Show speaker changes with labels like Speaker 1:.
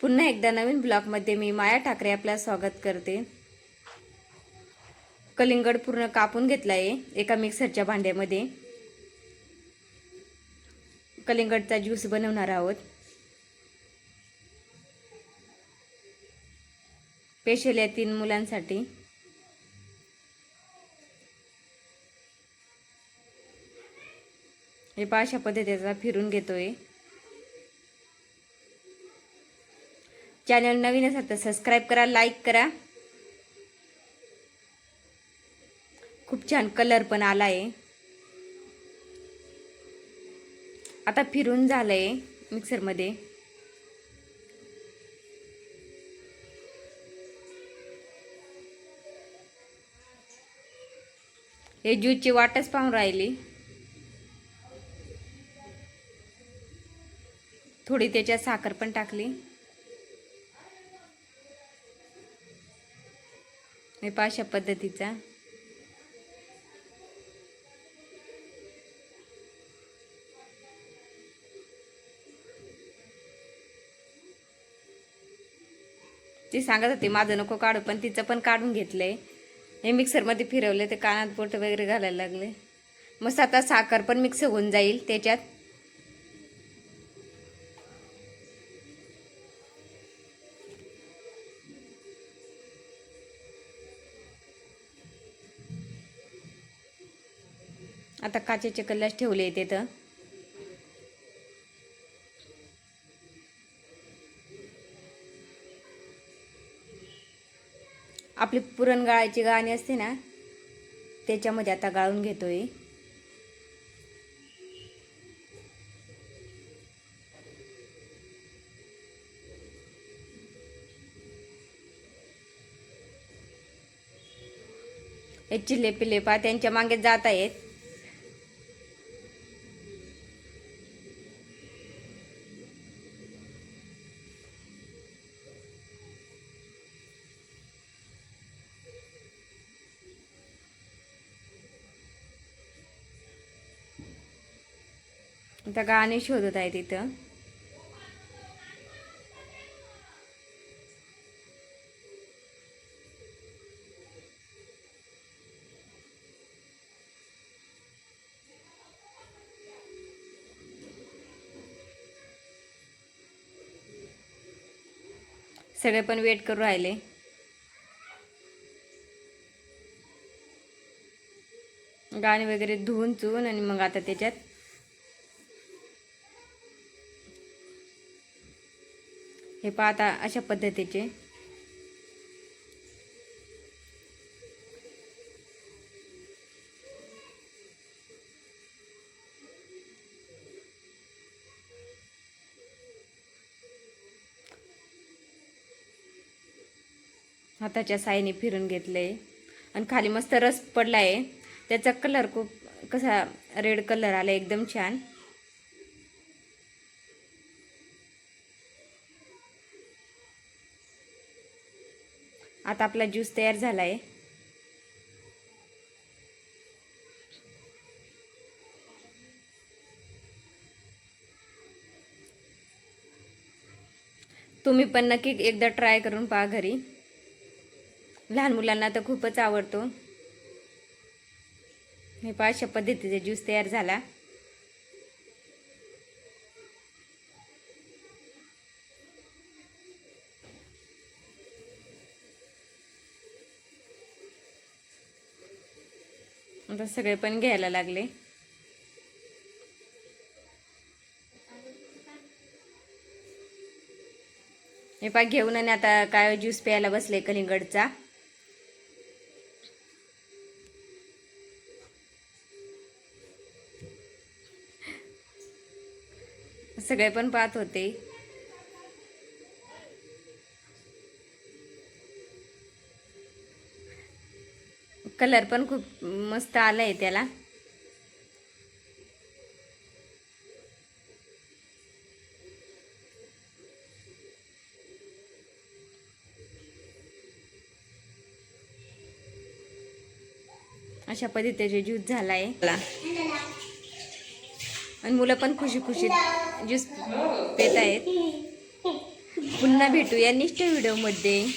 Speaker 1: पुन्हा एकदा नवीन ब्लॉगमध्ये मी माया ठाकरे आपल्या स्वागत करते. कलिंगड पूर्ण कापून घेतला आहे एका मिक्सरच्या भांड्यामध्ये. कलिंगडचा ज्यूस बनवणार आहोत. स्पेशल या तीन मुलांसाठी. हे पाशा पद्धतीचा फिरून घेतोय. चॅनल नवीन असाल तर सबस्क्राईब करा लाईक करा. खूप छान कलर पण आला आहे आता फिरून झालंय मिक्सरमध्ये हे ज्यूसची वाटच पाहून राहिली. थोडी त्याच्यात साखर पण टाकली. हे पहा अशा पद्धतीचा. ती सांगत होती माझं नको काढू पण तिचं पण काढून घेतलंय. हे मिक्सरमध्ये फिरवले ते कानात बोट वगैरे घालायला लागले. मस्त आता साखर पण मिक्स होऊन जाईल त्याच्यात. आता काचेचे कलश ठेवले तिथं आपली पुरण गाळायची गाणी असते ना त्याच्यामध्ये आता गाळून घेतोय. हे चिल्ले पिल्ले पा त्यांच्या मागे जात आहेत. आता गाणे शोधत आहे तिथं. सगळे पण वेट करू राहिले. गाणे वगैरे धुवून चुवून आणि मग आता त्याच्यात हे पाहता अशा पद्धतीचे. हाताच्या साईने फिरून घेतले आणि खाली मस्त रस पडला आहे त्याचा कलर खूप कसा रेड कलर आला एकदम छान. आता आपला ज्यूस तयार झाला आहे तुम्ही पण नक्की एकदा ट्राय करून पहा घरी. लहान मुलांना तर खूपच आवडतो. हे पहा अशा पद्धतीचे ज्यूस तयार झाला. आता सगळे पण घ्यायला लागले. हे पा घेऊन आणि आता काय ज्यूस प्यायला बसले कलिंगडचा. सगळे पण पाहत होते. कलर पण खूप मस्त आलाय त्याला. अशा पद्धतीचे ज्यूस झाला आहे आणि मुलं पण खुशी खुशीत ज्यूस पेत आहेत पुन्हा भेटूया नेक्स्ट व्हिडिओमध्ये.